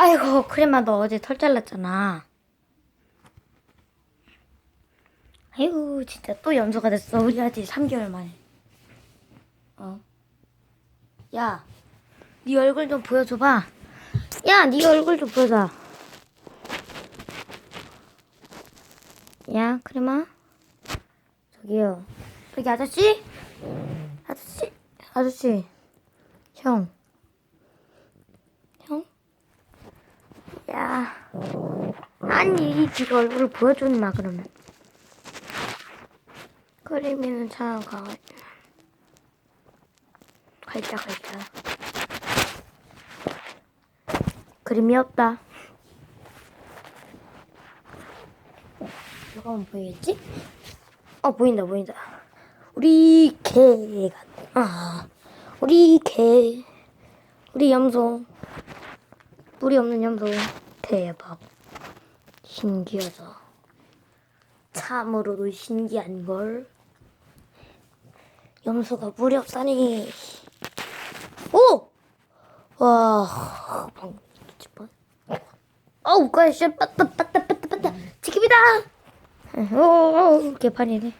아이고, 크림아, 너 어제 털 잘랐잖아. 아이고, 진짜 또 염소가 됐어. 우리 아직 3개월 만에. 어. 야, 네 얼굴 좀 보여줘봐. 야, 네 얼굴 좀 보여줘. 야, 크림아. 저기요. 저기 아저씨? 아저씨? 아저씨. 형. 형? 야. 아니, 네가 얼굴을 보여주지 마, 그러면. 크림이는 참 강아. 갈자, 갈자. 그림이 없다. 이거 하면 보이겠지? 어, 보인다, 보인다. 우리 개가, 아, 우리 개, 우리 염소, 물이 없는 염소, 대박. 신기하다. 참으로도 신기한 걸. 염소가 물이 없다니. 오! 와, 방금 뻔. 어우, 가시, 빠따, 빠따, 빠따, 빠따. 지킵이다! 오, 오, 개판이네.